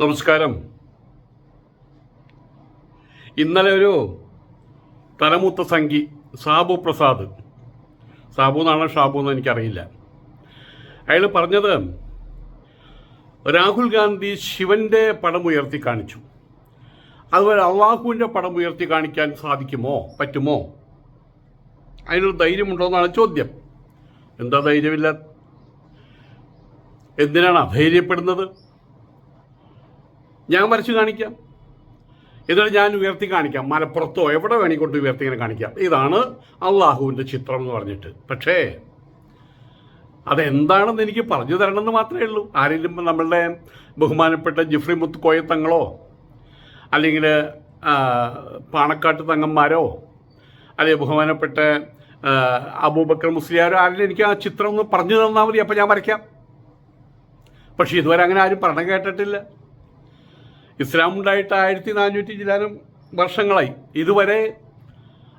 നമസ്കാരം. ഇന്നലെ ഒരു തലമൂത്ത സംഗി സാബു പ്രസാദ്. സാബു എന്നാണോ ഷാബു എന്ന് എനിക്കറിയില്ല. അയാൾ പറഞ്ഞത് രാഹുൽ ഗാന്ധി ശിവന്റെ പടം ഉയർത്തി കാണിച്ചു. അതുപോലെ അള്ളാഹുവിന്റെ പടം ഉയർത്തി കാണിക്കാൻ സാധിക്കുമോ? പറ്റുമോ? അതിനൊരു ധൈര്യമുണ്ടോ എന്നാണ് ചോദ്യം. എന്താ ധൈര്യമില്ല? എന്തിനാണ് അധൈര്യപ്പെടുന്നത്? ഞാൻ വരച്ച് കാണിക്കാം. എന്നിട്ട് ഞാൻ ഉയർത്തി കാണിക്കാം. മലപ്പുറത്തോ എവിടെ വേണമെങ്കിൽ കൊണ്ട് ഉയർത്തി ഇങ്ങനെ കാണിക്കാം. ഇതാണ് അള്ളാഹുവിന്റെ ചിത്രം എന്ന് പറഞ്ഞിട്ട്. പക്ഷേ അതെന്താണെന്ന് എനിക്ക് പറഞ്ഞു തരണം എന്ന് മാത്രമേ ഉള്ളൂ. ആരെങ്കിലും നമ്മളുടെ ബഹുമാനപ്പെട്ട ജിഫ്രി മുത്ത് കോയത്തങ്ങളോ അല്ലെങ്കിൽ പാണക്കാട്ട് തങ്ങന്മാരോ അല്ലെങ്കിൽ ബഹുമാനപ്പെട്ട അബൂബക്കർ മുസ്ലിയാരോ ആരെങ്കിലും എനിക്ക് ആ ചിത്രം ഒന്ന് പറഞ്ഞു തന്നാൽ മതി അപ്പം ഞാൻ വരയ്ക്കാം. പക്ഷേ ഇതുവരെ അങ്ങനെ ആരും പറഞ്ഞു കേട്ടിട്ടില്ല. ഇസ്ലാം ഉണ്ടായിട്ട് ആയിരത്തി നാനൂറ്റി ചിലാനും വർഷങ്ങളായി. ഇതുവരെ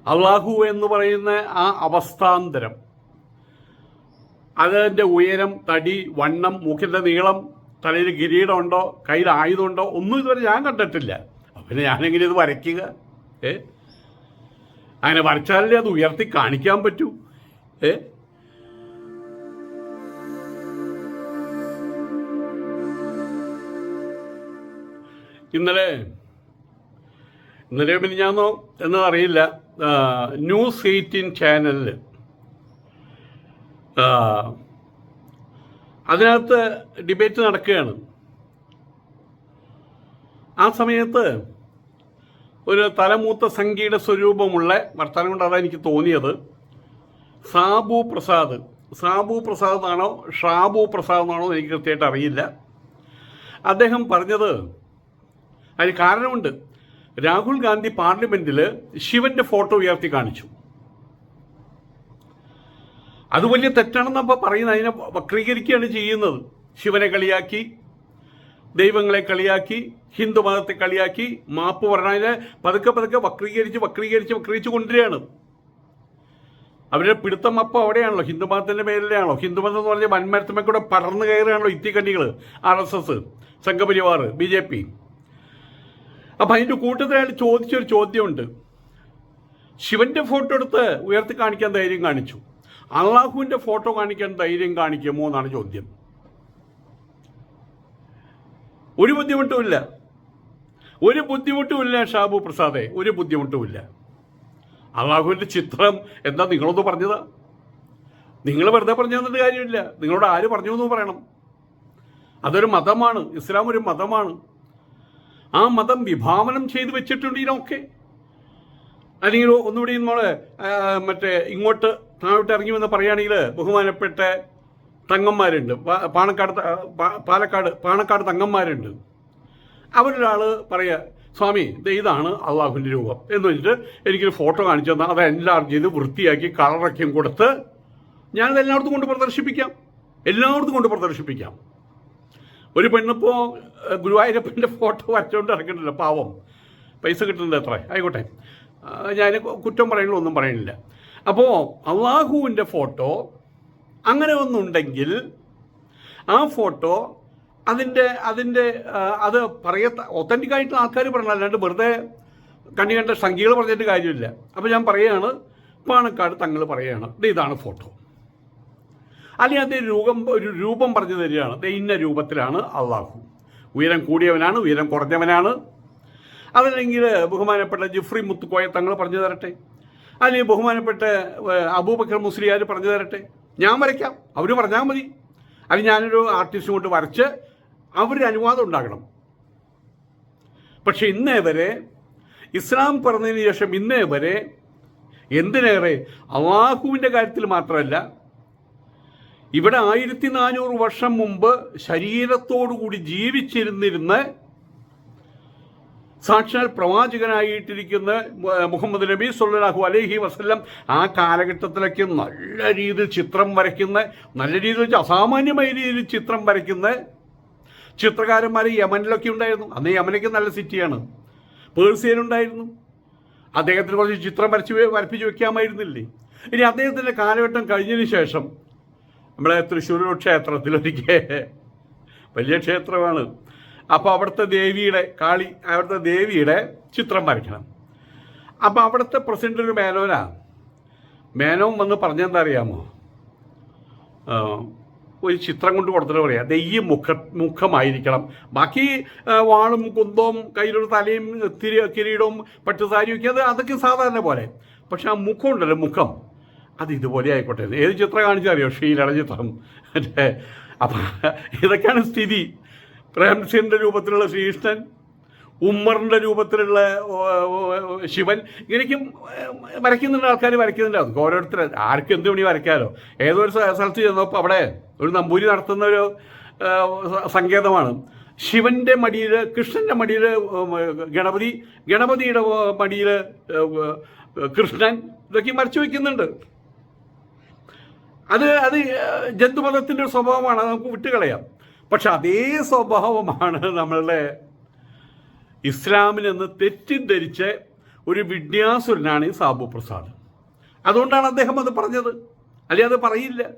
അള്ളാഹു എന്ന് പറയുന്ന ആ അവസ്ഥാന്തരം അതിന്റെ ഉയരം തടി വണ്ണം മൂക്കിന്റെ നീളം തലയിൽ കിരീടമുണ്ടോ കയ്യിൽ ആയുധമുണ്ടോ ഒന്നും ഇതുവരെ ഞാൻ കണ്ടിട്ടില്ല. പിന്നെ ഞാനെങ്ങനെ ഇത് വരയ്ക്കുക? ഏ? അങ്ങനെ വരച്ചാലേ അത് ഉയർത്തി കാണിക്കാൻ പറ്റൂ? ഏ? ഇന്നലെ ഇന്നലെ മിനിഞ്ഞാന്നോ എന്നതറിയില്ല. ന്യൂസ് എയ്റ്റീൻ ചാനലിൽ അതിനകത്ത് ഡിബേറ്റ് നടക്കുകയാണ്. ആ സമയത്ത് ഒരു തലമൂത്ത സംഗീത സ്വരൂപമുള്ള വർത്തമാനം കൊണ്ടാണ് എനിക്ക് തോന്നിയത്. സാബു പ്രസാദ്. സാബു പ്രസാദ് ആണോ ഷാബു പ്രസാദ് ആണോ എനിക്ക് കൃത്യമായിട്ട് അറിയില്ല. അദ്ദേഹം പറഞ്ഞത് അതിന് കാരണമുണ്ട്. രാഹുൽ ഗാന്ധി പാർലമെന്റിൽ ശിവന്റെ ഫോട്ടോ ഉയർത്തി കാണിച്ചു. അത് വലിയ തെറ്റാണെന്ന് അപ്പോൾ പറയുന്നത്. അതിനെ വക്രീകരിക്കുകയാണ് ചെയ്യുന്നത്. ശിവനെ കളിയാക്കി ദൈവങ്ങളെ കളിയാക്കി ഹിന്ദു മതത്തെ കളിയാക്കി മാപ്പ് പറഞ്ഞതിനെ പതുക്കെ പതുക്കെ വക്രീകരിച്ച് വക്രീകരിച്ച് വക്രീകരിച്ച് കൊണ്ടുവരികയാണ്. അവരുടെ പിടുത്തം അപ്പം അവിടെയാണല്ലോ. ഹിന്ദു മതത്തിന്റെ പേരിലാണല്ലോ ഹിന്ദു മതം എന്ന് പറഞ്ഞാൽ വൻമരത്തമ്മ കൂടെ പടർന്നു കയറുകയാണല്ലോ ഇത്തിക്കണ്ണികൾ R S S Sangh Parivar B J P. അപ്പം അതിന്റെ കൂട്ടത്തിൽ അയാൾ ചോദിച്ചൊരു ചോദ്യമുണ്ട്. ശിവന്റെ ഫോട്ടോ എടുത്ത് ഉയർത്തി കാണിക്കാൻ ധൈര്യം കാണിച്ചു. അള്ളാഹുവിന്റെ ഫോട്ടോ കാണിക്കാൻ ധൈര്യം കാണിക്കുമോ എന്നാണ് ചോദ്യം. ഒരു ബുദ്ധിമുട്ടുമില്ല ഒരു ബുദ്ധിമുട്ടുമില്ല ഷാബു പ്രസാദെ ഒരു ബുദ്ധിമുട്ടുമില്ല അള്ളാഹുവിന്റെ ചിത്രം എന്താ നിങ്ങളൊന്ന് പറഞ്ഞതാ? നിങ്ങൾ വെറുതെ പറഞ്ഞു തന്നിട്ട് കാര്യമില്ല. നിങ്ങളോട് ആര് പറഞ്ഞു എന്ന് പറയണം? അതൊരു മതമാണ്. ഇസ്ലാം ഒരു മതമാണ്. ആ മതം വിഭാവനം ചെയ്തു വെച്ചിട്ടുണ്ട് ഇതിനൊക്കെ അല്ലെങ്കിൽ ഒന്നുകൂടി നമ്മൾ മറ്റേ ഇങ്ങോട്ട് താഴോട്ട് ഇറങ്ങി വന്ന് പറയുകയാണെങ്കിൽ ബഹുമാനപ്പെട്ട തങ്ങന്മാരുണ്ട്. പാണക്കാട് പാലക്കാട് പാണക്കാട് തങ്ങന്മാരുണ്ട്. അവരൊരാൾ പറയുക സ്വാമി ഇതാണ് അള്ളാഹുവിന്റെ രൂപം. എന്ന് വെച്ചിട്ട് എനിക്കൊരു ഫോട്ടോ കാണിച്ചു തന്നാൽ അത് എൻലാർജ് ചെയ്ത് വൃത്തിയാക്കി കളറൊക്കെയും കൊടുത്ത് ഞാനത് എല്ലായിടത്തും കൊണ്ട് പ്രദർശിപ്പിക്കാം. എല്ലായിടത്തും കൊണ്ട് പ്രദർശിപ്പിക്കാം. ഒരു പെണ്ണിപ്പോൾ ഗുരുവായൂരപ്പന്റെ ഫോട്ടോ വരച്ചുകൊണ്ട് ഇറക്കണ്ടല്ലോ പാവം. പൈസ കിട്ടുന്നത് എത്ര? ആയിക്കോട്ടെ. ഞാൻ കുറ്റം പറയണില്ല ഒന്നും പറയണില്ല അപ്പോൾ അള്ളാഹുവിന്റെ ഫോട്ടോ അങ്ങനെ ഒന്നുണ്ടെങ്കിൽ ആ ഫോട്ടോ അതിന്റെ അതിന്റെ അത് പറയത്ത ഒത്തന്റിക് ആയിട്ടുള്ള ആൾക്കാർ പറയണം അല്ലാണ്ട് വെറുതെ കണ്ണി കണ്ട സംഖ്യകൾ പറഞ്ഞിട്ട് കാര്യമില്ല. അപ്പോൾ ഞാൻ പറയുകയാണ് പാണക്കാട് തങ്ങൾ പറയുകയാണ് ഇതാണ് ഫോട്ടോ. അല്ലെങ്കിൽ അത് രൂപം ഒരു രൂപം പറഞ്ഞു തരികയാണ്. ഇന്ന രൂപത്തിലാണ് അള്ളാഹു ഉയരം കൂടിയവനാണ് ഉയരം കുറഞ്ഞവനാണ്. അതല്ലെങ്കിൽ ബഹുമാനപ്പെട്ട ജിഫ്രി മുത്തുക്കോയ തങ്ങൾ പറഞ്ഞു തരട്ടെ. അല്ലെങ്കിൽ ബഹുമാനപ്പെട്ട അബൂബക്കർ മുസ്ലിയാർ പറഞ്ഞു തരട്ടെ. ഞാൻ വരയ്ക്കാം. അവർ പറഞ്ഞാൽ മതി. അല്ലെങ്കിൽ ഞാനൊരു ആർട്ടിസ്റ്റ് കൊണ്ട് വരച്ച് അവരുടെ അനുവാദം ഉണ്ടാകണം. പക്ഷെ ഇന്നേ വരെ ഇസ്ലാം പറഞ്ഞതിന് ശേഷം ഇന്നേ വരെ എന്തിനേറെ അള്ളാഹുവിന്റെ കാര്യത്തിൽ മാത്രമല്ല ഇവിടെ ആയിരത്തി നാനൂറ് വർഷം മുമ്പ് ശരീരത്തോടുകൂടി ജീവിച്ചിരുന്നിരുന്ന സാക്ഷാൽ പ്രവാചകനായിട്ടിരിക്കുന്ന മുഹമ്മദ് നബി സല്ലല്ലാഹു അലൈഹി വസല്ലം ആ കാലഘട്ടത്തിലൊക്കെ നല്ല രീതിയിൽ ചിത്രം വരയ്ക്കുന്ന നല്ല രീതിയിൽ അസാമാന്യമായ രീതിയിൽ ചിത്രം വരയ്ക്കുന്ന ചിത്രകാരന്മാർ യമനിലൊക്കെ ഉണ്ടായിരുന്നു. അന്ന് യമനൊക്കെ നല്ല സിറ്റിയാണ്. പേഴ്സിയനുണ്ടായിരുന്നു അദ്ദേഹത്തിന് കുറച്ച് ചിത്രം വരച്ച് വരപ്പിച്ച് വെക്കാമായിരുന്നില്ലേ? ഇനി അദ്ദേഹത്തിന്റെ കാലഘട്ടം കഴിഞ്ഞതിന് ശേഷം നമ്മളെ തൃശ്ശൂർ ക്ഷേത്രത്തിലൊരിക്കൽ. വലിയ ക്ഷേത്രമാണ്. അപ്പോൾ അവിടുത്തെ ദേവിയുടെ കാളി അവിടുത്തെ ദേവിയുടെ ചിത്രം വരയ്ക്കണം. അപ്പോൾ അവിടുത്തെ പ്രസിഡന്റ് ഒരു മേനോനാണ് മേനോൻ വന്ന് പറഞ്ഞെന്താ അറിയാമോ? ഒരു ചിത്രം കൊണ്ട് കൊടുത്തിട്ട് പറയാം ദേ ഈ മുഖ മുഖമായിരിക്കണം. ബാക്കി വാളും കുന്തവും കയ്യിലൊരു തലയും തിരി കിരീടവും പട്ടുസാരിയും ഒക്കെ അത് അതൊക്കെ സാധാരണ പോലെ. പക്ഷെ ആ മുഖം ഉണ്ടല്ലോ മുഖം. അത് ഇതുപോലെ ആയിക്കോട്ടെ. ഏത് ചിത്രം കാണിച്ചാൽ കാണിച്ചറിയോ ഷീലയുടെ ചിത്രം. അല്ലേ അപ്പം ഇതൊക്കെയാണ് സ്ഥിതി. പ്രേംസിന്റെ രൂപത്തിലുള്ള ശ്രീകൃഷ്ണൻ ഉമ്മറിന്റെ രൂപത്തിലുള്ള ശിവൻ ഇങ്ങനെയൊക്കെ വരയ്ക്കുന്നുണ്ട് ആൾക്കാർ വരയ്ക്കുന്നുണ്ട്. അത് ഓരോരുത്തർ ആർക്ക് എന്ത് വേണി വരയ്ക്കാലോ? ഏതൊരു സ്ഥലത്ത് ചെന്നപ്പോൾ അവിടെ ഒരു നമ്പൂരി നടത്തുന്ന ഒരു സങ്കേതമാണ്. ശിവന്റെ മടിയിൽ കൃഷ്ണന്റെ മടിയിൽ ഗണപതി ഗണപതിയുടെ മടിയിൽ കൃഷ്ണൻ ഇതൊക്കെ മറച്ചു വയ്ക്കുന്നുണ്ട് അത് അത് ജന്തുമതത്തിന്റെ ഒരു സ്വഭാവമാണ് നമുക്ക് വിട്ടുകളയാം. പക്ഷെ അതേ സ്വഭാവമാണ് നമ്മളുടെ ഇസ്ലാമിനെന്ന് തെറ്റിദ്ധരിച്ച ഒരു വിന്യാസുരനാണ് ഈ സാബു പ്രസാദ്. അതുകൊണ്ടാണ് അദ്ദേഹം അത് പറഞ്ഞത്. അല്ലെ അത് പറയില്ല.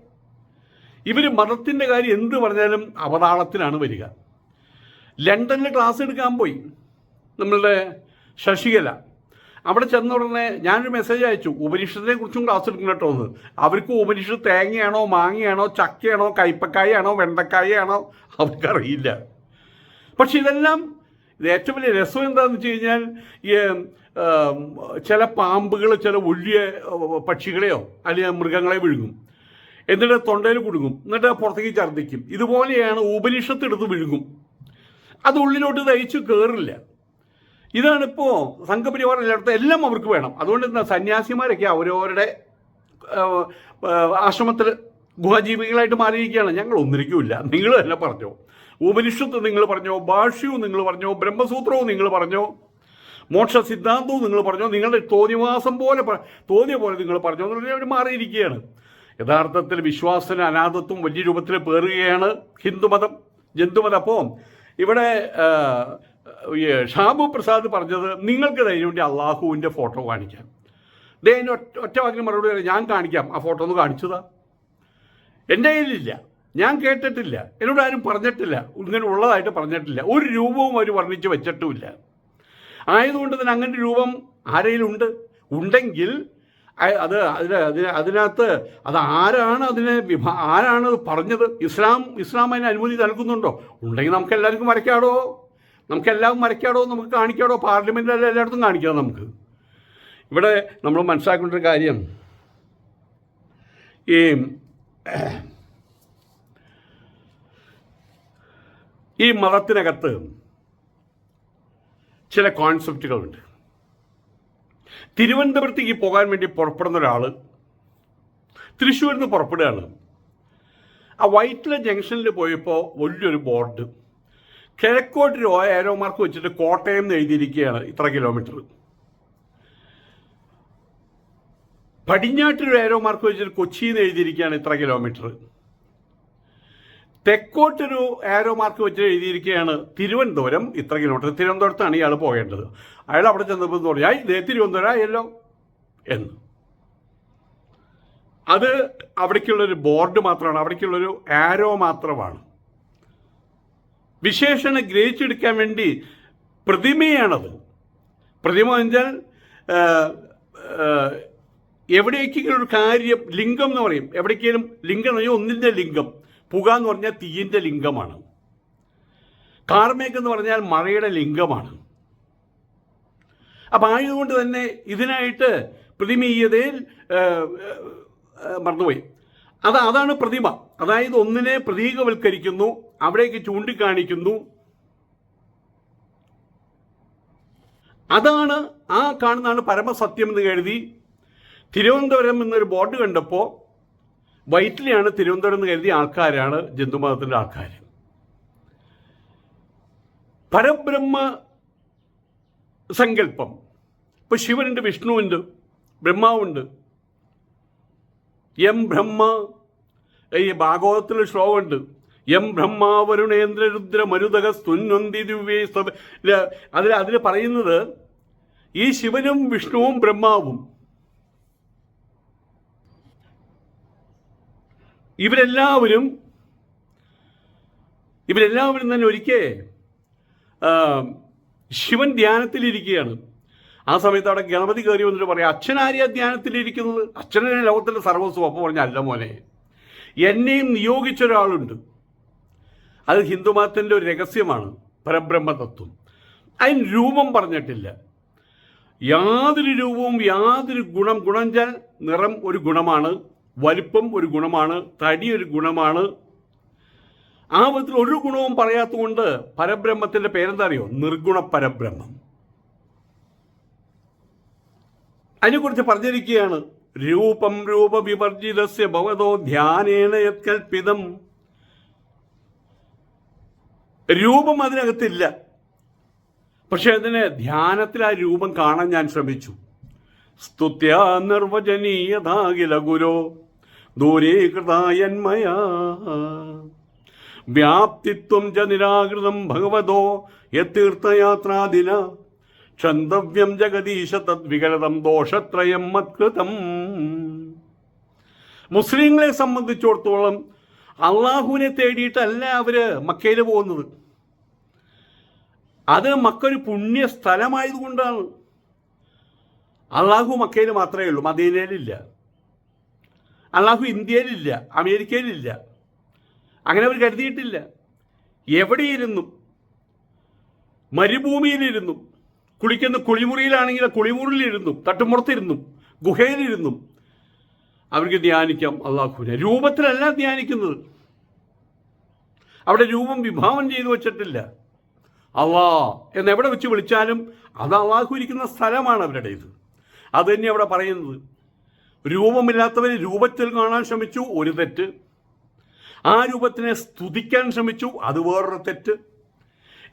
ഇവർ മതത്തിന്റെ കാര്യം എന്ത് പറഞ്ഞാലും അവതാളത്തിലാണ് വരിക. ലണ്ടനിൽ ക്ലാസ് എടുക്കാൻ പോയി. നമ്മളുടെ ശശികല. അവിടെ ചെന്ന ഉടനെ ഞാനൊരു മെസ്സേജ് അയച്ചു. ഉപനിഷത്തിനെ കുറിച്ചും ക്ലാസ് എടുക്കണം അവർക്ക് ഉപനിഷത്ത് തേങ്ങയാണോ മാങ്ങയാണോ ചക്കയാണോ കൈപ്പക്കായാണോ വെണ്ടക്കായാണോ അവർക്കറിയില്ല. പക്ഷെ ഇതെല്ലാം ഇത് ഏറ്റവും വലിയ രസം എന്താണെന്ന് വെച്ച് കഴിഞ്ഞാൽ ഈ ചില പാമ്പുകൾ ചില ഒഴിയ പക്ഷികളെയോ അല്ലെങ്കിൽ മൃഗങ്ങളെ വിഴുങ്ങും. എന്നിട്ട് തൊണ്ടയിൽ കുടുങ്ങും. എന്നിട്ട് പുറത്തേക്ക് ഛർദ്ദിക്കും. ഇതുപോലെയാണ് ഉപനിഷത്ത് എടുത്ത് വിഴുങ്ങും. അത് ഉള്ളിലോട്ട് തയ്ച്ചു കയറില്ല ഇതാണിപ്പോൾ സംഘപരിവാർ എല്ലായിടത്തും എല്ലാം അവർക്ക് വേണം. അതുകൊണ്ട് എന്താ സന്യാസിമാരൊക്കെ അവരവരുടെ ആശ്രമത്തിൽ ഗുഹജീവികളായിട്ട് മാറിയിരിക്കുകയാണ്. ഞങ്ങൾ ഒന്നിരിക്കില്ല. നിങ്ങൾ തന്നെ പറഞ്ഞോ. ഉപനിഷത്ത് നിങ്ങൾ പറഞ്ഞോ ഭാഷ്യവും നിങ്ങൾ പറഞ്ഞോ ബ്രഹ്മസൂത്രവും നിങ്ങൾ പറഞ്ഞോ മോക്ഷ സിദ്ധാന്തവും നിങ്ങൾ പറഞ്ഞോ നിങ്ങളുടെ തോന്നിവാസം പോലെ തോന്നിയ പോലെ നിങ്ങൾ പറഞ്ഞോ എന്ന് പറഞ്ഞാൽ അവർ മാറിയിരിക്കുകയാണ്. യഥാർത്ഥത്തിൽ വിശ്വാസത്തിന് അനാഥത്വം വലിയ രൂപത്തിൽ പേറുകയാണ് ഹിന്ദുമതം ജന്തുമതം. അപ്പോൾ ഇവിടെ ഷാബു പ്രസാദ് പറഞ്ഞത് നിങ്ങൾക്ക് ധൈര്യമുണ്ട് അള്ളാഹുവിന്റെ ഫോട്ടോ കാണിക്കാം. ദേ ഒറ്റ ഒറ്റ വാക്കിന് മറുപടി പറയാം. ഞാൻ കാണിക്കാം. ആ ഫോട്ടോ ഒന്ന് കാണിച്ചതാ. എന്റെ കയ്യിലില്ല. ഞാൻ കേട്ടിട്ടില്ല. എന്നോട് ആരും പറഞ്ഞിട്ടില്ല. ഇങ്ങനെ ഉള്ളതായിട്ട് പറഞ്ഞിട്ടില്ല. ഒരു രൂപവും അവർ വർണിച്ച് വെച്ചിട്ടുമില്ല. ആയതുകൊണ്ട് തന്നെ അങ്ങനെ രൂപം ആരെയിലുണ്ട് ഉണ്ടെങ്കിൽ അത് അതിന് അതിന് അതിനകത്ത് അത് ആരാണ് അതിനെ വിഭാ ആരാണ് അത് പറഞ്ഞത്? ഇസ്ലാം ഇസ്ലാം അതിന് അനുമതി നൽകുന്നുണ്ടോ? ഉണ്ടെങ്കിൽ നമുക്ക് എല്ലാവർക്കും വരയ്ക്കാടോ നമുക്ക് എല്ലാം വരയ്ക്കാടോ നമുക്ക് കാണിക്കാടോ പാർലമെന്റിൽ എല്ലായിടത്തും കാണിക്കാം നമുക്ക്. ഇവിടെ നമ്മൾ മനസ്സിലാക്കേണ്ട ഒരു കാര്യം. ഈ ഈ മതത്തിനകത്ത് ചില കോൺസെപ്റ്റുകളുണ്ട്. തിരുവനന്തപുരത്തേക്ക് പോകാൻ വേണ്ടി പുറപ്പെടുന്ന ഒരാൾ തൃശ്ശൂരിൽ നിന്ന് പുറപ്പെടുകയാണ്. ആ വൈറ്റില ജംഗ്ഷനിൽ പോയപ്പോൾ വലിയൊരു ബോർഡ്. കിഴക്കോട്ടൊരു ഏരോ മാർക്ക് വെച്ചിട്ട് കോട്ടയം എന്ന് എഴുതിയിരിക്കുകയാണ് ഇത്ര കിലോമീറ്റർ പടിഞ്ഞാട്ടൊരു ഏരോ മാർക്ക് വെച്ചിട്ട് കൊച്ചി എന്ന് എഴുതിയിരിക്കുകയാണ് ഇത്ര കിലോമീറ്റർ തെക്കോട്ടൊരു ആരോ മാർക്ക് വെച്ച് എഴുതിയിരിക്കുകയാണ് തിരുവനന്തപുരം ഇത്ര കിലോമീറ്റർ തിരുവനന്തപുരത്താണ് ഇയാൾ പോകേണ്ടത്. അയാൾ അവിടെ ചെന്നപ്പോൾ പറഞ്ഞു ഇതേ തിരുവനന്തപുരം ആയല്ലോ എന്ന്. അത് അവിടേക്കുള്ളൊരു ബോർഡ് മാത്രമാണ് അവിടേക്കുള്ളൊരു ആരോ മാത്രമാണ്. വിശേഷണം ഗ്രഹിച്ചെടുക്കാൻ വേണ്ടി പ്രതിമയാണത്. പ്രതിമ എന്ന് വെച്ചാൽ ആ, ആ, എവിടേക്കെങ്കിലും ഒരു കാര്യം ലിംഗം എന്ന് പറയും. എവിടേക്കെങ്കിലും ലിംഗം എന്ന് പറഞ്ഞാൽ ഒന്നിന്റെ ലിംഗം. പുക എന്ന് പറഞ്ഞാൽ തീയിന്റെ ലിംഗമാണ്. കാർമേക്ക് എന്ന് പറഞ്ഞാൽ മഴയുടെ ലിംഗമാണ്. അപ്പം ആയതുകൊണ്ട് തന്നെ ഇതിനായിട്ട് പ്രതിമീയതയിൽ മറന്നുപോയി. അത് അതാണ് പ്രതിമ. അതായത് ഒന്നിനെ പ്രതീകവൽക്കരിക്കുന്നു അവിടേക്ക് ചൂണ്ടിക്കാണിക്കുന്നു. അതാണ് ആ കാണുന്നതാണ് പരമസത്യം എന്ന് കരുതി. തിരുവനന്തപുരം എന്നൊരു ബോർഡ് കണ്ടപ്പോൾ വൈറ്റിലെയാണ് തിരുവനന്തപുരം എന്ന് കരുതിയ ആൾക്കാരാണ് ജന്തുമതത്തിന്റെ ആൾക്കാർ പരബ്രഹ്മ സങ്കല്പം. ഇപ്പോൾ ശിവനുണ്ട് വിഷ്ണുവുണ്ട് ബ്രഹ്മാവുണ്ട്. എം ബ്രഹ്മ ഈ ഭാഗവതത്തിൽ ശ്ലോകമുണ്ട്. എം ബ്രഹ്മാവരുണേന്ദ്രരുദ്ര വരുണേന്ദ്രരുദ്ര മരുതക സ്തുന്വന്തി ദിവ്യേ അതിൽ അതിൽ പറയുന്നത് ഈ ശിവനും വിഷ്ണുവും ബ്രഹ്മാവും. ഇവരെല്ലാവരും ഇവരെല്ലാവരും തന്നെ ഒരിക്കൽ ശിവൻ ധ്യാനത്തിലിരിക്കുകയാണ്. ആ സമയത്ത് അവിടെ ഗണപതി കയറി വന്നിട്ട് പറയാം അച്ഛൻ ആരെയാ ധ്യാനത്തിലിരിക്കുന്നത്? അച്ഛനെ ലോകത്തിന്റെ സർവസ്വം അപ്പോൾ പറഞ്ഞ അല്ല മോനെ എന്നെയും നിയോഗിച്ച ഒരാളുണ്ട് അത് ഹിന്ദുമതത്തിന്റെ ഒരു രഹസ്യമാണ് പരബ്രഹ്മതത്വം. അതിന് രൂപം പറഞ്ഞിട്ടില്ല. യാതൊരു രൂപവും യാതൊരു ഗുണം ഗുണം വെച്ചാൽ നിറം ഒരു ഗുണമാണ് വലിപ്പം ഒരു ഗുണമാണ് തടി ഒരു ഗുണമാണ്. ആ വിധത്തിൽ ഒരു ഗുണവും പറയാത്തതുകൊണ്ട് പരബ്രഹ്മത്തിന്റെ പേരെന്താ അറിയോ നിർഗുണ പരബ്രഹ്മം. അതിനെക്കുറിച്ച് പറഞ്ഞിരിക്കുകയാണ്. രൂപം രൂപവിവർജിതസ്യ ഭവതോ ധ്യാനേന യത്കൽപ്പിതം രൂപം അതിനകത്തില്ല. പക്ഷെ അതിന് ധ്യാനത്തിൽ ആ രൂപം കാണാൻ ഞാൻ ശ്രമിച്ചു. സ്തുത്യ നിർവചനീയതാകില ഗുരോ ദൂരീകൃതായന്മയാ. വ്യാപ്തിത്വം ച നിരാകൃതം ഭഗവതോ യത്തീർത്ഥയാത്രാദിന. ക്ഷന്തവ്യം ജഗദീശ തദ്വികലതം ദോഷത്രയം മത്കൃതം. മുസ്ലിങ്ങളെ സംബന്ധിച്ചിടത്തോളം അള്ളാഹുവിനെ തേടിയിട്ടല്ല അവർ മക്കയിൽ പോകുന്നത്. അത് മക്ക ഒരു പുണ്യ സ്ഥലമായതുകൊണ്ടാണ്. അള്ളാഹു മക്കയിൽ മാത്രമേ ഉള്ളൂ മദീനയിലില്ല. അള്ളാഹു ഇന്ത്യയിലില്ല അമേരിക്കയിലില്ല. അങ്ങനെ അവർ കരുതിയിട്ടില്ല. എവിടെയിരുന്നു? മരുഭൂമിയിലിരുന്നു. കുളിക്കുന്ന കുളിമുറിയിലാണെങ്കിൽ കുളിമുറിയിലിരുന്നു തട്ടുമുറത്തിരുന്നു ഗുഹയിലിരുന്നു. അവർക്ക് ധ്യാനിക്കാം അള്ളാഹുവിനെ രൂപത്തിലല്ല ധ്യാനിക്കുന്നത്. അവിടെ രൂപം വിഭാവനം ചെയ്തു വച്ചിട്ടില്ല. അള്ളാ എന്ന് എവിടെ വെച്ച് വിളിച്ചാലും അത് അള്ളാഹു ഇരിക്കുന്ന സ്ഥലമാണ് അവരുടെ ഇത് അത് തന്നെ അവിടെ പറയുന്നത്. രൂപമില്ലാത്തവർ രൂപത്തിൽ കാണാൻ ശ്രമിച്ചു ഒരു തെറ്റ്. ആ രൂപത്തിനെ സ്തുതിക്കാൻ ശ്രമിച്ചു അത് വേറൊരു തെറ്റ്.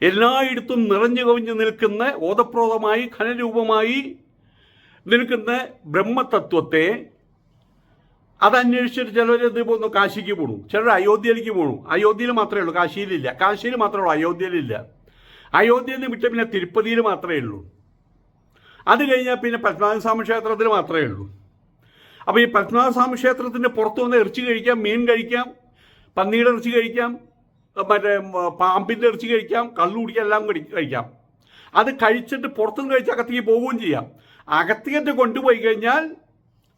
എല്ലായിടത്തും നിറഞ്ഞു കവിഞ്ഞു നിൽക്കുന്ന ഓതപ്രോതമായി ഖനരൂപമായി നിൽക്കുന്ന ബ്രഹ്മതത്വത്തെ അതന്വേഷിച്ചിട്ട് ചിലർ ഇത് പോകുന്നു കാശിക്ക് പോണു. ചിലർ അയോധ്യയിലേക്ക് പോണു. അയോധ്യയിൽ മാത്രമേ ഉള്ളൂ കാശിയിലില്ല. കാശിയിൽ മാത്രമേ ഉള്ളൂ അയോധ്യയിലില്ല. അയോധ്യയിൽ നിന്ന് വിട്ട് പിന്നെ തിരുപ്പതിയിൽ മാത്രമേ ഉള്ളൂ. അത് കഴിഞ്ഞാൽ പിന്നെ പത്മനാഭസ്വാമി ക്ഷേത്രത്തിൽ മാത്രമേ ഉള്ളൂ. അപ്പോൾ ഈ പത്മനാഭസ്വാമി ക്ഷേത്രത്തിന്റെ പുറത്ത് വന്ന് ഇറച്ചി കഴിക്കാം മീൻ കഴിക്കാം പന്നിയുടെ ഇറച്ചി കഴിക്കാം മറ്റേ പാമ്പിന്റെ ഇറച്ചി കഴിക്കാം കള്ളു കുടിക്കാം എല്ലാം കഴിക്കാം. അത് കഴിച്ചിട്ട് പുറത്തുനിന്ന് കഴിച്ച് അകത്തേക്ക് പോവുകയും ചെയ്യാം. അകത്തേക്ക് കൊണ്ടുപോയി കഴിഞ്ഞാൽ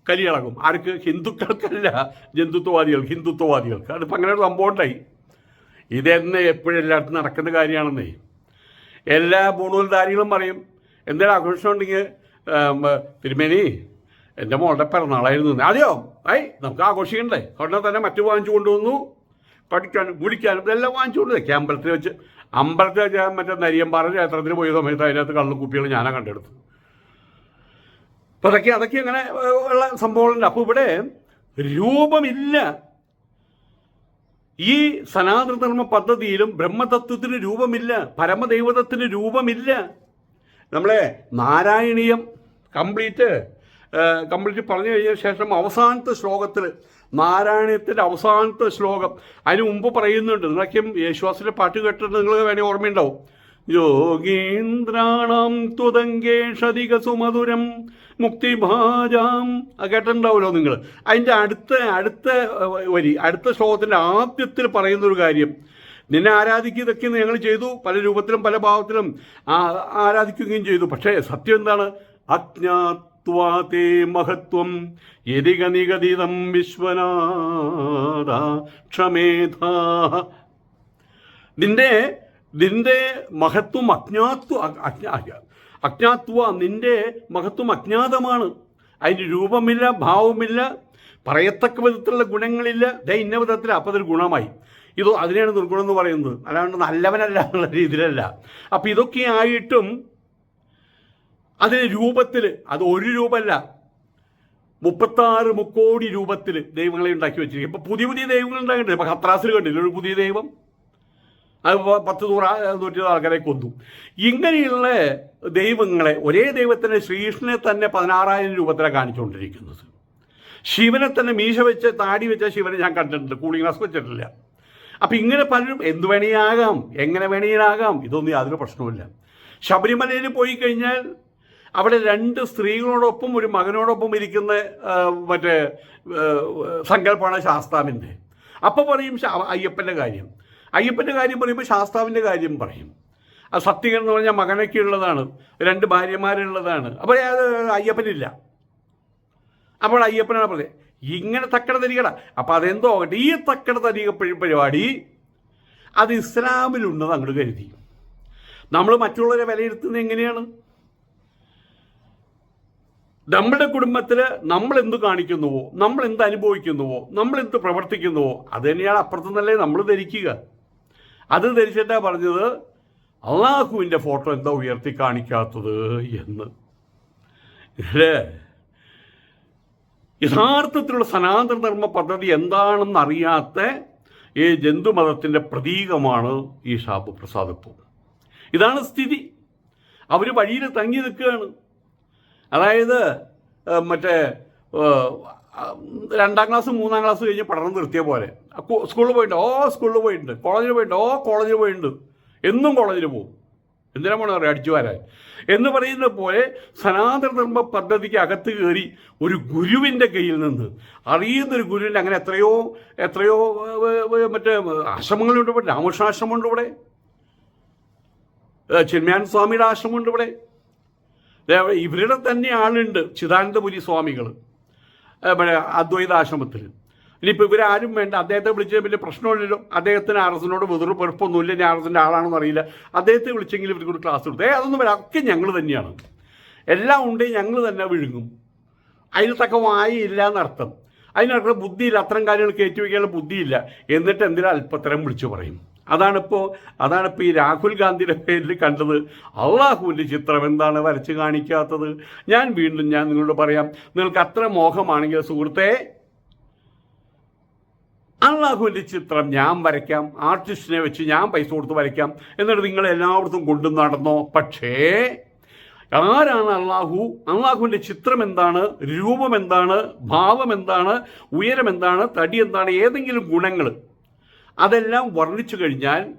കലിയിളകും. ആർക്ക്? ഹിന്ദുക്കൾക്കല്ല. ജന്തുത്വവാദികൾ ഹിന്ദുത്വവാദികൾക്ക്. അതിപ്പോൾ അങ്ങനെ ഒരു സംഭവം ഉണ്ടായി ഇതെന്നെ എപ്പോഴും എല്ലായിടത്തും നടക്കുന്ന കാര്യമാണെന്നേ. എല്ലാ ഗുണോദ്ധാരികളും പറയും എന്തെങ്കിലും ആഘോഷം ഉണ്ടെങ്കിൽ തിരുമേനി എന്റെ മോളുടെ പിറന്നാളായിരുന്നു. അതെയോ ഐ നമുക്ക് ആഘോഷിക്കണ്ടേ? ഉടനെ തന്നെ മറ്റു വാങ്ങിച്ചു കൊണ്ടുവന്നു. പഠിക്കാനും കുടിക്കാനും ഇതെല്ലാം വാങ്ങിച്ചു കൊണ്ടുവന്നു. അമ്പലത്തിൽ വെച്ച് അമ്പലത്തിൽ വെച്ച് മറ്റേ നരിയമ്പാറ ക്ഷേത്രത്തിന് പോയ സമയത്ത് അതിനകത്ത് കള്ളും കുപ്പികളും ഞാനാണ് കണ്ടെടുത്തു അപ്പോൾ അതൊക്കെ അതൊക്കെ അങ്ങനെ ഉള്ള സംഭവങ്ങളുണ്ട്. അപ്പോൾ ഇവിടെ രൂപമില്ല. ഈ സനാതനധർമ്മ പദ്ധതിയിലും ബ്രഹ്മതത്വത്തിന് രൂപമില്ല. പരമദൈവതത്തിന് രൂപമില്ല. നമ്മളെ നാരായണീയം കംപ്ലീറ്റ് കംപ്ലീറ്റ് പറഞ്ഞു കഴിഞ്ഞ ശേഷം അവസാനത്തെ ശ്ലോകത്തിൽ നാരായണീയത്തിന്റെ അവസാനത്തെ ശ്ലോകം. അതിന് മുമ്പ് പറയുന്നുണ്ട്. നിങ്ങളൊക്കെയും യേശുവാസിന്റെ പാട്ട് കേട്ടിട്ട് നിങ്ങൾ വേണേൽ ഓർമ്മയുണ്ടാവും. യോഗീന്ദ്രാണം തുതങ്കേഷധിക സുമധുരം മുക്തിഭാജാം അത് കേട്ടിട്ടുണ്ടാവുമല്ലോ നിങ്ങൾ. അതിന്റെ അടുത്ത അടുത്ത വരി അടുത്ത ശ്ലോകത്തിന്റെ ആദ്യത്തിൽ പറയുന്ന ഒരു കാര്യം. നിന്നെ ആരാധിക്കുക ഇതൊക്കെ ഞങ്ങൾ ചെയ്തു. പല രൂപത്തിലും പല ഭാവത്തിലും ആരാധിക്കുകയും ചെയ്തു. പക്ഷേ സത്യം എന്താണ്? അജ്ഞാത്വാതേ മഹത്വം. യതിക നിഗതിതം വിശ്വനാഥ ക്ഷമേധ. നിന്റെ നിന്റെ മഹത്വം അജ്ഞാത്വ അജ്ഞാ അജ്ഞാത്വ നിന്റെ മഹത്വം അജ്ഞാതമാണ്. അതിന് രൂപമില്ല ഭാവമില്ല പറയത്തക്ക വിധത്തിലുള്ള ഗുണങ്ങളില്ല. ദേ ഇന്ന വിധത്തിൽ അപ്പം അതൊരു ഗുണമായി. ഇതോ അതിനെയാണ് ദുർഗുണം എന്ന് പറയുന്നത്. അല്ലാണ്ട് നല്ലവനല്ല എന്നുള്ള രീതിയിലല്ല. അപ്പം ഇതൊക്കെ ആയിട്ടും അതിന് രൂപത്തിൽ അത് ഒരു രൂപമല്ല മുപ്പത്താറ് മുക്കോടി രൂപത്തിൽ ദൈവങ്ങളെ ഉണ്ടാക്കി വെച്ചിരിക്കും ഇപ്പം പുതിയ പുതിയ ദൈവങ്ങൾ ഉണ്ടാക്കിയിട്ടുണ്ട് ഇപ്പം ഹത്രാസിൽ കണ്ടില്ല? ഒരു പുതിയ ദൈവം. അത് പത്ത് നൂറ് നൂറ്റി ആൾക്കാരെ കൊന്നു. ഇങ്ങനെയുള്ള ദൈവങ്ങളെ ഒരേ ദൈവത്തിന് ശ്രീകൃഷ്ണനെ തന്നെ പതിനാറായിരം രൂപത്തിലാണ് കാണിച്ചുകൊണ്ടിരിക്കുന്നത്. ശിവനെ തന്നെ മീശ വെച്ച് താടി വെച്ച ശിവനെ ഞാൻ കണ്ടിട്ടുണ്ട് കൂളിംഗ് ഗ്ലാസ് വെച്ചിട്ടില്ല. അപ്പം ഇങ്ങനെ പലരും എന്ത് വേണേയാകാം എങ്ങനെ വേണേലാകാം ഇതൊന്നും യാതൊരു പ്രശ്നവുമില്ല. ശബരിമലയിൽ പോയി കഴിഞ്ഞാൽ അവിടെ രണ്ട് സ്ത്രീകളോടൊപ്പം ഒരു മകനോടൊപ്പം ഇരിക്കുന്ന മറ്റേ സങ്കല്പമാണ് ശാസ്താവിന്റെ. അപ്പോൾ പറയും അയ്യപ്പന്റെ കാര്യം. അയ്യപ്പന്റെ കാര്യം പറയുമ്പോൾ ശാസ്താവിന്റെ കാര്യം പറയും. ആ സത്യകൻ എന്ന് പറഞ്ഞാൽ മകനൊക്കെ ഉള്ളതാണ്. രണ്ട് ഭാര്യമാരുള്ളതാണ്. അപ്പോൾ അത് അയ്യപ്പനില്ല. അപ്പോൾ അയ്യപ്പനാണ് പറഞ്ഞത്. ഇങ്ങനെ തക്കട തരികട. അപ്പം അതെന്തോ ആകട്ടെ. ഈ തക്കട തരിക പരിപാടി അത് ഇസ്ലാമിലുണ്ടെന്ന് അങ്ങോട്ട് കരുതി. നമ്മൾ മറ്റുള്ളവരെ വിലയിരുത്തുന്നത് എങ്ങനെയാണ്? നമ്മുടെ കുടുംബത്തിൽ നമ്മൾ എന്ത് കാണിക്കുന്നുവോ? നമ്മൾ എന്ത് അനുഭവിക്കുന്നുവോ? നമ്മൾ എന്ത് പ്രവർത്തിക്കുന്നുവോ? അത് തന്നെയാണ് അപ്പുറത്തുനിന്നല്ലേ നമ്മൾ ധരിക്കുക. അത് ധരിച്ചിട്ടാ പറഞ്ഞത് അള്ളാഹുവിന്റെ ഫോട്ടോ എന്താ ഉയർത്തി കാണിക്കാത്തത് എന്ന്. യഥാർത്ഥത്തിലുള്ള സനാതന ധർമ്മ പദ്ധതി എന്താണെന്ന് അറിയാത്ത ഈ ജന്തുമതത്തിന്റെ പ്രതീകമാണ് ഈ ഷാബു പ്രസാദ് പൂ ഇതാണ് സ്ഥിതി. അവർ വഴിയിൽ തങ്ങി നിൽക്കുകയാണ്. അതായത് മറ്റേ രണ്ടാം ക്ലാസ് മൂന്നാം ക്ലാസ് കഴിഞ്ഞ് പഠനം നിർത്തിയ പോലെ. സ്കൂളിൽ പോയിട്ടുണ്ട്. ഓ സ്കൂളിൽ പോയിട്ടുണ്ട്. കോളേജിൽ പോയിട്ടുണ്ട്. ഓ കോളേജിൽ പോയിട്ടുണ്ട്. എന്നും കോളേജിൽ പോകും. എന്തിനാ പോണ പറയാം അടിച്ചു വരാൻ. എന്ന് പറയുന്ന പോലെ സനാതനധർമ്മ പദ്ധതിക്ക് അകത്ത് കയറി ഒരു ഗുരുവിന്റെ കയ്യിൽ നിന്ന് അറിയുന്ന ഒരു ഗുരുവിന്റെ അങ്ങനെ എത്രയോ എത്രയോ മറ്റേ ആശ്രമങ്ങളുണ്ട് ഇവിടെ. രാമകൃഷ്ണാശ്രമമുണ്ട് ഇവിടെ. ചിന്മയാൻ സ്വാമിയുടെ ആശ്രമമുണ്ട് ഇവിടെ. ഇവരുടെ തന്നെ ആളുണ്ട് ചിദാനന്ദപുരി സ്വാമികൾ അദ്വൈത ആശ്രമത്തിൽ ഇനിയിപ്പോൾ ഇവരാരും വേണ്ട. അദ്ദേഹത്തെ വിളിച്ച വലിയ പ്രശ്നമില്ലല്ലോ. അദ്ദേഹത്തിന് ആർഎസിനോട് വെറുതെ വെറുപ്പൊന്നുമില്ല. ഇനി ആർഎസിന്റെ ആളാണെന്ന് അറിയില്ല. അദ്ദേഹത്തെ വിളിച്ചെങ്കിൽ ഇവർക്ക് ഒരു ക്ലാസ് കൊടുത്തു. അതൊന്നും വരാം. ഒക്കെ ഞങ്ങൾ തന്നെയാണ്. എല്ലാം ഉണ്ടെങ്കിൽ ഞങ്ങൾ തന്നെ വിഴുങ്ങും. അതിന് തക്ക വായില്ല എന്നർത്ഥം അതിനർത്ഥം ബുദ്ധിയില്ല. അത്തരം കാര്യങ്ങൾ കയറ്റി വയ്ക്കാനുള്ള ബുദ്ധിയില്ല. എന്നിട്ട് എന്തിനാ അല്പത്തരം വിളിച്ചു പറയും? അതാണിപ്പോൾ അതാണിപ്പോൾ ഈ രാഹുൽ ഗാന്ധിയുടെ പേരിൽ കണ്ടത് അള്ളാഹുവിന്റെ ചിത്രം എന്താണ് വരച്ച് കാണിക്കാത്തത്? ഞാൻ വീണ്ടും ഞാൻ നിങ്ങളോട് പറയാം നിങ്ങൾക്ക് അത്ര മോഹമാണെങ്കിൽ സുഹൃത്തെ അള്ളാഹുവിന്റെ ചിത്രം ഞാൻ വരയ്ക്കാം ആർട്ടിസ്റ്റിനെ വെച്ച് ഞാൻ പൈസ കൊടുത്ത് വരയ്ക്കാം എന്നിട്ട് നിങ്ങൾ എല്ലായിടത്തും കൊണ്ടു നടന്നോ? പക്ഷേ ആരാണ് അള്ളാഹു? അള്ളാഹുവിന്റെ ചിത്രം എന്താണ്? രൂപം എന്താണ്? ഭാവം എന്താണ്? ഉയരം എന്താണ്? തടി എന്താണ്? ഏതെങ്കിലും ഗുണങ്ങൾ. അതെല്ലാം വർണിച്ചു കഴിഞ്ഞാൽ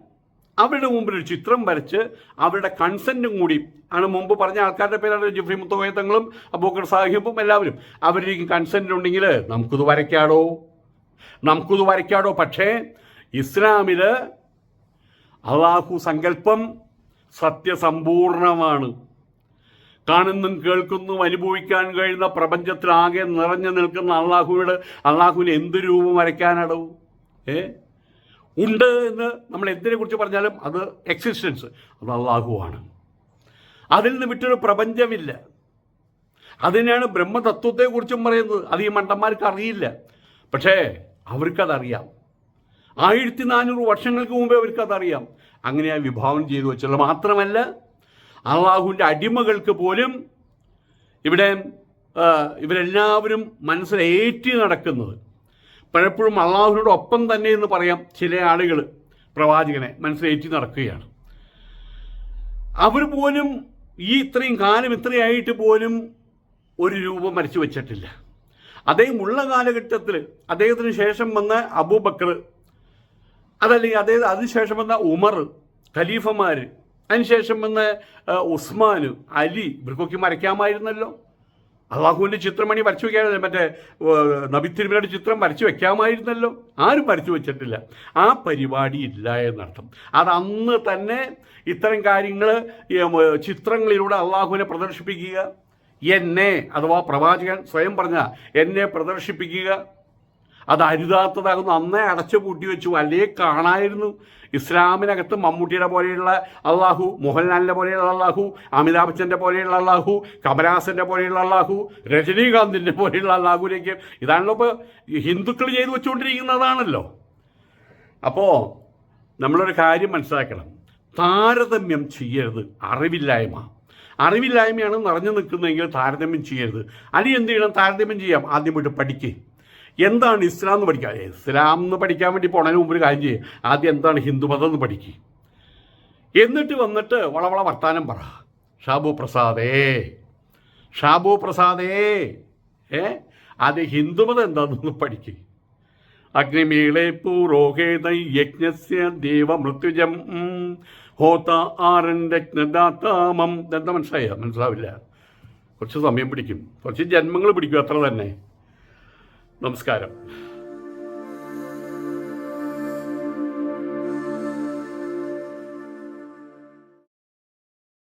അവരുടെ മുമ്പിൽ ഒരു ചിത്രം വരച്ച് അവരുടെ കൺസെന്റും കൂടി. ആണ് മുമ്പ് പറഞ്ഞ ആൾക്കാരുടെ പേരാണ് ജിഫ്രി മുത്തോയത്തങ്ങളും അബൂക്കർ സാഹിബും എല്ലാവരും. അവരിലേക്ക് കൺസെന്റ് ഉണ്ടെങ്കിൽ നമുക്കിത് വരയ്ക്കാടോ? നമുക്കിത് വരയ്ക്കാടോ? പക്ഷേ ഇസ്ലാമിൽ അള്ളാഹു സങ്കല്പം സത്യസമ്പൂർണമാണ്. കാണുന്നും കേൾക്കുന്നും അനുഭവിക്കാൻ കഴിയുന്ന പ്രപഞ്ചത്തിലാകെ നിറഞ്ഞു നിൽക്കുന്ന അള്ളാഹുവിടെ അള്ളാഹുവിന് എന്ത് രൂപം വരയ്ക്കാനടവും ഏ? ഉണ്ട് എന്ന് നമ്മൾ എന്തിനെ കുറിച്ച് പറഞ്ഞാലും അത് എക്സിസ്റ്റൻസ് അത് അള്ളാഹുവാണ്. അതിൽ നിന്ന് വിട്ടൊരു പ്രപഞ്ചമില്ല. അതിനെയാണ് ബ്രഹ്മതത്വത്തെക്കുറിച്ചും പറയുന്നത്. അത് ഈ മണ്ടന്മാർക്ക് അറിയില്ല. പക്ഷേ അവർക്കതറിയാം. ആയിരത്തി നാനൂറ് വർഷങ്ങൾക്ക് മുമ്പേ അവർക്കതറിയാം. അങ്ങനെ വിഭാവനം ചെയ്തു വെച്ചുള്ളത് മാത്രമല്ല അള്ളാഹുവിന്റെ അടിമകൾക്ക് പോലും ഇവിടെ ഇവരെല്ലാവരും മനസ്സിലേറ്റി നടക്കുന്നത്. പലപ്പോഴും അള്ളാഹുവിനോട് ഒപ്പം തന്നെ എന്ന് പറയാം ചില ആളുകൾ പ്രവാചകനെ മനസ്സിലേറ്റി നടക്കുകയാണ്. അവർ പോലും ഈ ഇത്രയും കാലം ഇത്രയായിട്ട് പോലും ഒരു രൂപം വരച്ചു വച്ചിട്ടില്ല. അദ്ദേഹം ഉള്ള കാലഘട്ടത്തിൽ അദ്ദേഹത്തിന് ശേഷം വന്ന അബൂബക്കർ അതല്ലെങ്കിൽ അദ്ദേഹം അതിനുശേഷം വന്ന ഉമർ ഖലീഫമാർ അതിനുശേഷം വന്ന ഉസ്മാൻ അലി ഇവർക്കൊക്കെ വരയ്ക്കാമായിരുന്നല്ലോ അള്ളാഹുവിന്റെ ചിത്രമണി വരച്ചു വയ്ക്കാതെ മറ്റേ നബി തിരുമലയുടെ ചിത്രം വരച്ചു വെക്കാമായിരുന്നല്ലോ. ആരും വരച്ചു വെച്ചിട്ടില്ല. ആ പരിപാടി ഇല്ല എന്നർത്ഥം. അത് അന്ന് തന്നെ ഇത്തരം കാര്യങ്ങൾ ചിത്രങ്ങളിലൂടെ അള്ളാഹുവിനെ പ്രദർശിപ്പിക്കുക. എന്നെ അഥവാ പ്രവാചകൻ സ്വയം പറഞ്ഞ എന്നെ പ്രദർശിപ്പിക്കുക. അത് അരുതാത്തതാകുന്നു അന്നേ അടച്ചു പൂട്ടി വെച്ചു. അല്ലേ കാണായിരുന്നു? ഇസ്ലാമിനകത്ത് മമ്മൂട്ടിയുടെ പോലെയുള്ള അള്ളാഹു മോഹൻലാലിന്റെ പോലെയുള്ള അള്ളാഹു അമിതാഭ് ബച്ചന്റെ പോലെയുള്ള അള്ളാഹു കമലഹാസന്റെ പോലെയുള്ള അള്ളാഹു രജനീകാന്തിന്റെ പോലെയുള്ള അള്ളാഹുലേക്ക് ഇതാണല്ലോ ഇപ്പോൾ ഹിന്ദുക്കൾ ചെയ്തു വെച്ചുകൊണ്ടിരിക്കുന്നതാണല്ലോ. അപ്പോൾ നമ്മളൊരു കാര്യം മനസ്സിലാക്കണം. താരതമ്യം ചെയ്യരുത്. അറിവില്ലായ്മ. അറിവില്ലായ്മയാണ് നിറഞ്ഞു നിൽക്കുന്നതെങ്കിൽ താരതമ്യം ചെയ്യരുത്. അനി എന്ത് ചെയ്യണം? താരതമ്യം ചെയ്യാം. ആദ്യമായിട്ട് പഠിക്കുക എന്താണ് ഇസ്ലാം എന്ന് പഠിക്കുക? ഇസ്ലാം എന്ന് പഠിക്കാൻ വേണ്ടി പോണതിന് മുമ്പ് ഒരു കാര്യം ചെയ്യുക ആദ്യം എന്താണ് ഹിന്ദുമതം എന്ന് പഠിക്കുക എന്നിട്ട് വന്നിട്ട് വളവള വർത്താനം പറ. ഷാബു പ്രസാദേ. ഷാബു പ്രസാദേ. ഏ? അത് ഹിന്ദുമതം എന്താണെന്ന് പഠിക്കുക അഗ്നിമീളെ പൂരോഹേത യജ്ഞസ്യ ദേവമൃത്യുജം. ഹോത ആരൻ രത്നദാതാമം. എന്താ മനസ്സിലായ? മനസ്സിലാവില്ല. കുറച്ച് സമയം പിടിക്കും. കുറച്ച് ജന്മങ്ങൾ പിടിക്കും അത്ര തന്നെ. നമസ്കാരം.